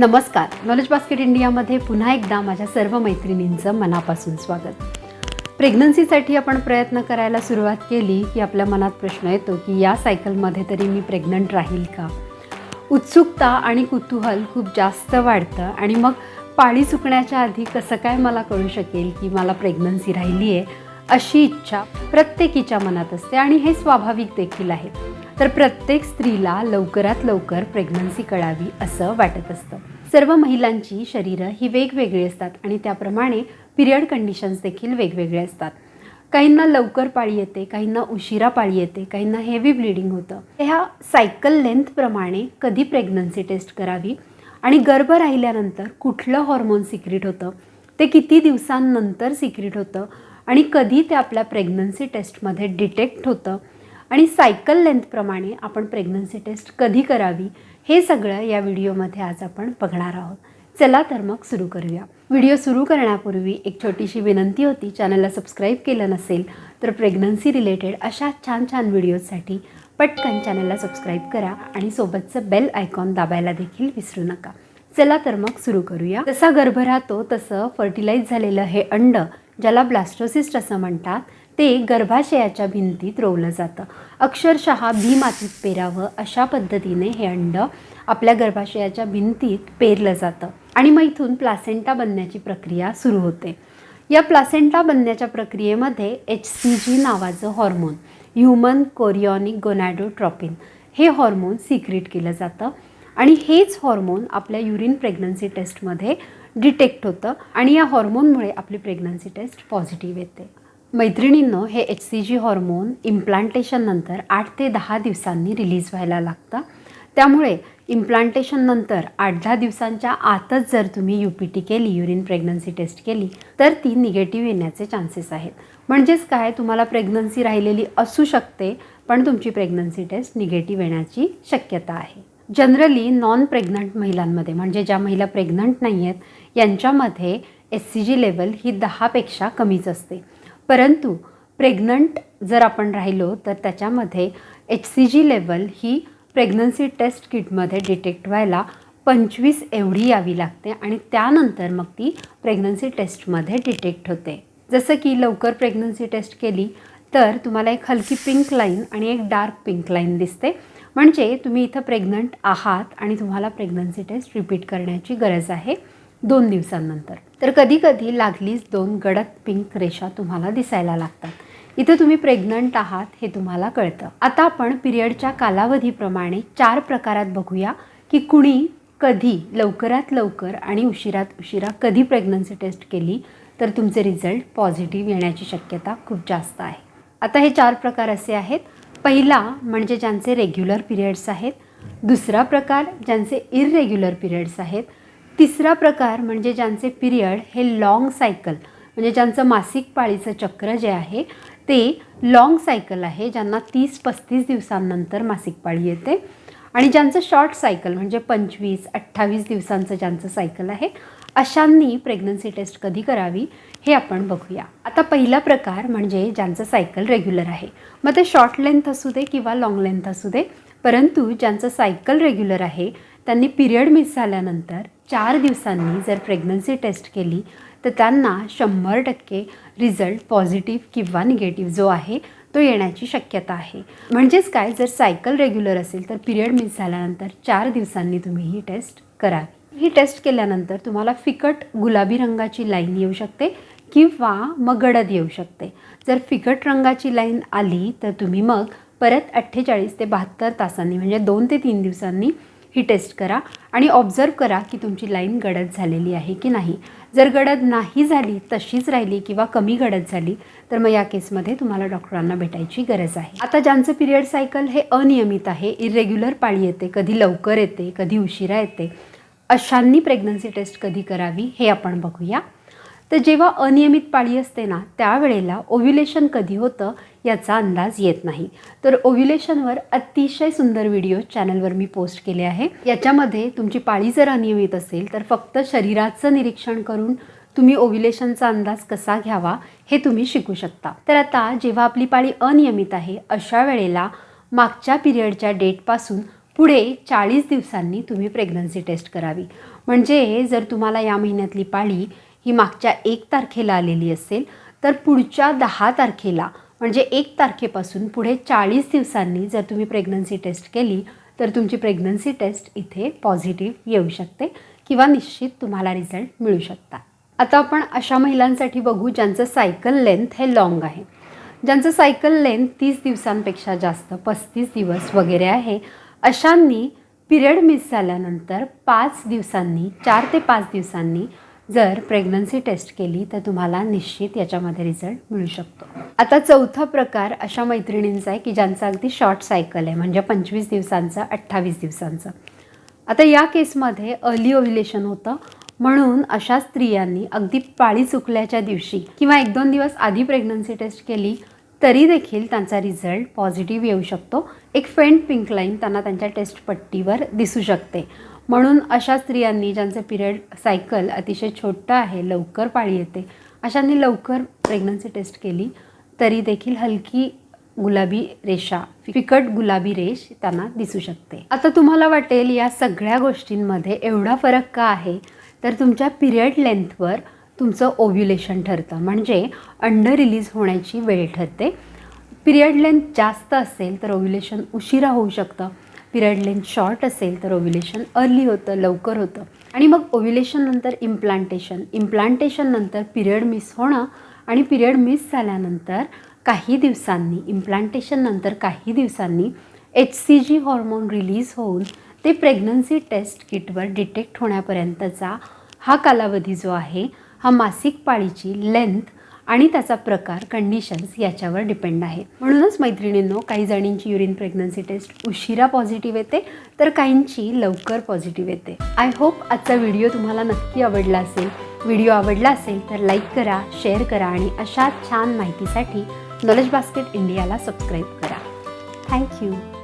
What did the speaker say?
नमस्कार. Knowledge basket इंडियामध्ये पुन्हा एकदा माझ्या सर्व मैत्रिणींचं मनापासून स्वागत. प्रेग्नन्सीसाठी आपण प्रयत्न करायला सुरुवात केली की आपल्या मनात प्रश्न येतो की या सायकलमध्ये तरी मी प्रेग्नंट राहील का? उत्सुकता आणि कुतूहल खूप जास्त वाढतं आणि मग पाळी चुकण्याच्या आधी कसं काय मला कळू शकेल की मला प्रेग्नन्सी राहिली आहे अशी इच्छा प्रत्येकीच्या मनात असते आणि हे स्वाभाविक देखील आहे. तर प्रत्येक स्त्रीला लवकरात लवकर प्रेग्नन्सी कळावी असं वाटत असतं. सर्व महिलांची शरीरं ही वेगवेगळी असतात आणि त्याप्रमाणे पिरियड कंडिशन्स देखील वेगवेगळे असतात. काहींना लवकर पाळी येते काहींना उशिरा पाळी येते काहींना हेवी ब्लिडिंग होतं. ह्या सायकल लेंथप्रमाणे कधी प्रेग्नन्सी टेस्ट करावी आणि गर्भ राहिल्यानंतर कुठलं हॉर्मोन सिक्रिट होतं ते किती दिवसांनंतर सिक्रिट होतं आणि कधी ते आपल्या प्रेग्नन्सी टेस्टमध्ये डिटेक्ट होतं आणि सायकल लेंथप्रमाणे आपण प्रेग्नन्सी टेस्ट कधी करावी हे सगळं या व्हिडिओमध्ये आज आपण बघणार आहोत. चला तर मग सुरू करूया. व्हिडिओ सुरू करण्यापूर्वी एक छोटीशी विनंती होती चॅनलला सबस्क्राईब केलं नसेल तर प्रेग्नन्सी रिलेटेड अशा छान छान व्हिडिओजसाठी पटकन चॅनलला सबस्क्राईब करा आणि सोबतचं बेल आयकॉन दाबायला देखील विसरू नका. चला तर मग सुरू करूया. जसा गर्भ राहतो तसं फर्टिलाइज झालेलं हे अंड ज्याला ब्लास्टोसिस्ट असं म्हणतात ते गर्भाशयाच्या भिंतीत रोवलं जातं. अक्षरशः भी मातीत पेरावं अशा पद्धतीने हे अंड आपल्या गर्भाशयाच्या भिंतीत पेरलं जातं. आणि मग इथून प्लासेंटा बनण्याची प्रक्रिया सुरू होते. या प्लासेंटा बनण्याच्या प्रक्रियेमध्ये एच सी जी नावाचं हॉर्मोन ह्युमन कोरिओनिक गोनॅडोट्रॉपिन हे हॉर्मोन सिक्रेट केलं जातं. आणि हेच हॉर्मोन आपल्या युरिन प्रेग्नन्सी टेस्टमध्ये डिटेक्ट होतं. आणि या हॉर्मोनमुळे आपली प्रेग्नन्सी टेस्ट पॉझिटिव्ह येते. मैत्रिणींनो हे एच सी जी हॉर्मोन इम्प्लांटेशननंतर आठ ते दहा दिवसांनी रिलीज व्हायला लागतं. त्यामुळे इम्प्लांटेशननंतर आठ दहा दिवसांच्या आतच जर तुम्ही यू पी टी केली युरिन प्रेग्नन्सी टेस्ट केली तर ती निगेटिव्ह येण्याचे चान्सेस आहेत. म्हणजेच काय? तुम्हाला प्रेग्नन्सी राहिलेली असू शकते पण तुमची प्रेग्नन्सी टेस्ट निगेटिव्ह येण्याची शक्यता आहे. जनरली नॉन प्रेग्नंट महिलांमध्ये म्हणजे ज्या महिला प्रेग्नंट नाही आहेत यांच्यामध्ये एस सी जी लेवल ही दहापेक्षा कमीच असते. परंतु प्रेग्नंट जर आपण राहिलो तर त्याच्यामध्ये एच सी जी लेवल ही प्रेग्नन्सी टेस्ट किटमध्ये डिटेक्ट व्हायला पंचवीस एवढी यावी लागते आणि त्यानंतर मग ती प्रेग्नन्सी टेस्टमध्ये डिटेक्ट होते. जसं की लवकर प्रेग्नन्सी टेस्ट केली तर तुम्हाला एक हलकी पिंक लाईन आणि एक डार्क पिंक लाईन दिसते. म्हणजे तुम्ही इथं प्रेग्नंट आहात आणि तुम्हाला प्रेग्नन्सी टेस्ट रिपीट करण्याची गरज आहे. दोन दिवसांनंतर. तर कधीकधी लागलीच दोन गडद पिंक रेषा तुम्हाला दिसायला लागतात. इथं तुम्ही प्रेग्नंट आहात हे तुम्हाला कळतं. आता आपण पिरियडच्या कालावधीप्रमाणे चार प्रकारात बघूया की कुणी कधी लवकरात लवकर आणि उशिरात उशिरा कधी प्रेग्नन्सी टेस्ट केली तर तुमचे रिझल्ट पॉझिटिव्ह येण्याची शक्यता खूप जास्त आहे. आता हे चार प्रकार असे आहेत. पहिला म्हणजे ज्यांचे रेग्युलर पिरियड्स आहेत. दुसरा प्रकार ज्यांचे इररेग्युलर पिरियड्स आहेत. तिसरा प्रकार म्हणजे ज्यांचे पिरियड हे लाँग सायकल म्हणजे ज्यांचं मासिक पाळीचं चक्र जे आहे ते लाँग सायकल आहे ज्यांना तीस पस्तीस दिवसांनंतर मासिक पाळी येते. आणि ज्यांचं शॉर्ट सायकल म्हणजे पंचवीस अठ्ठावीस दिवसांचं ज्यांचं सायकल आहे अशांनी प्रेग्नन्सी टेस्ट कधी करावी हे आपण बघूया. आता पहिला प्रकार म्हणजे ज्यांचं सायकल रेग्युलर आहे. मग ते शॉर्ट लेंथ असू दे किंवा लाँग लेंथ असू दे परंतु ज्यांचं सायकल रेग्युलर आहे त्यांनी पिरियड मिस झाल्यानंतर चार दिवसांनी जर प्रेग्नन्सी टेस्ट केली तर त्यांना शंभर टक्के रिझल्ट पॉझिटिव्ह किंवा निगेटिव्ह जो आहे तो येण्याची शक्यता आहे. म्हणजेच काय जर सायकल रेग्युलर असेल तर पिरियड मिस झाल्यानंतर चार दिवसांनी तुम्ही ही टेस्ट करावी ही टेस्ट केल्यानंतर तुम्हाला फिकट गुलाबी रंगाची लाईन येऊ शकते किंवा मग गडद येऊ शकते. जर फिकट रंगाची लाईन आली तर तुम्ही मग परत अठ्ठेचाळीस ते बहात्तर तासांनी म्हणजे दोन ते तीन दिवसांनी ही टेस्ट करा आणि ऑब्झर्व करा की तुमची लाईन गडद झालेली आहे की नाही. जर गडद नाही झाली तशीच राहिली किंवा कमी गडद झाली तर मग या केसमध्ये तुम्हाला डॉक्टरांना भेटायची गरज आहे. आता ज्यांचं पिरियड सायकल हे अनियमित आहे इरेग्युलर पाळी येते कधी लवकर येते कधी उशिरा येते अशांनी प्रेग्नन्सी टेस्ट कधी करावी हे आपण बघूया. तर जेव्हा अनियमित पाळी असते ना त्यावेळेला ओव्युलेशन कधी होतं याचा अंदाज येत नाही. तर ओव्युलेशनवर अतिशय सुंदर व्हिडिओ चॅनलवर मी पोस्ट केले आहे. याच्यामध्ये तुमची पाळी जर अनियमित असेल तर फक्त शरीराचं निरीक्षण करून तुम्ही ओव्युलेशनचा अंदाज कसा घ्यावा हे तुम्ही शिकू शकता. तर आता जेव्हा आपली पाळी अनियमित आहे अशा वेळेला मागच्या पिरियडच्या डेटपासून पुढे चाळीस दिवसांनी तुम्ही प्रेग्नन्सी टेस्ट करावी. म्हणजे जर तुम्हाला या महिन्यातली पाळी ही मागच्या एक तारखेला आलेली असेल तर पुढच्या दहा तारखेला म्हणजे एक तारखेपासून पुढे चाळीस दिवसांनी जर तुम्ही प्रेग्नन्सी टेस्ट केली तर तुमची प्रेग्नन्सी टेस्ट इथे पॉझिटिव्ह येऊ शकते किंवा निश्चित तुम्हाला रिझल्ट मिळू शकतात. आता आपण अशा महिलांसाठी बघू ज्यांचं सायकल लेंथ हे लॉंग आहे. ज्यांचं सायकल लेंथ तीस दिवसांपेक्षा जास्त पस्तीस दिवस वगैरे आहे अशांनी पिरियड मिस झाल्यानंतर पाच दिवसांनी चार ते पाच दिवसांनी जर प्रेग्नन्सी टेस्ट केली तर तुम्हाला निश्चित याच्यामध्ये रिझल्ट मिळू शकतो. आता चौथा प्रकार अशा मैत्रिणींचा आहे की ज्यांचा अगदी शॉर्ट सायकल आहे म्हणजे पंचवीस दिवसांचं अठ्ठावीस दिवसांचं. आता या केसमध्ये अर्ली ओव्ह्युलेशन होतं. म्हणून अशा स्त्रियांनी अगदी पाळी चुकल्याच्या दिवशी किंवा एक दोन दिवस आधी प्रेग्नन्सी टेस्ट केली तरी देखील त्यांचा रिझल्ट पॉझिटिव्ह येऊ शकतो. एक फेंट पिंक लाईन त्यांना त्यांच्या टेस्ट पट्टीवर दिसू शकते. म्हणून अशा स्त्रियांनी ज्यांचं पिरियड सायकल अतिशय छोटं आहे लवकर पाळी येते अशांनी लवकर प्रेग्नन्सी टेस्ट केली तरी देखील हलकी गुलाबी रेषा फिकट गुलाबी रेष त्यांना दिसू शकते. आता तुम्हाला वाटेल या सगळ्या गोष्टींमध्ये एवढा फरक का आहे? तर तुमच्या पिरियड लेंथवर तुमचं ओव्ह्युलेशन ठरतं म्हणजे अंडर रिलीज होण्याची वेळ ठरते. पिरियड लेंथ जास्त असेल तर ओव्ह्युलेशन उशिरा होऊ शकतं. पिरियड लेंथ शॉर्ट असेल तर ओव्ह्युलेशन अर्ली होतं लवकर होतं. आणि मग ओव्युलेशननंतर इम्प्लांटेशन. इम्प्लांटेशननंतर पिरियड मिस होणं आणि पिरियड मिस झाल्यानंतर काही दिवसांनी इम्प्लांटेशननंतर काही दिवसांनी H C G hormone release होऊन ते प्रेग्नन्सी टेस्ट किटवर डिटेक्ट होण्यापर्यंतचा हा कालावधी जो आहे हा मासिक पाळीची लेंथ आणि त्याचा प्रकार कंडिशन्स याच्यावर डिपेंड आहे. म्हणूनच मैत्रिणींनो काही जणींची युरिन प्रेग्नन्सी टेस्ट उशिरा पॉझिटिव्ह येते तर काहींची लवकर पॉझिटिव्ह येते. आय होप आजचा व्हिडिओ तुम्हाला नक्की आवडला असेल. व्हिडिओ आवडला असेल तर लाईक करा शेअर करा आणि अशा छान माहितीसाठी नॉलेज बास्केट इंडियाला सबस्क्राईब करा. Thank you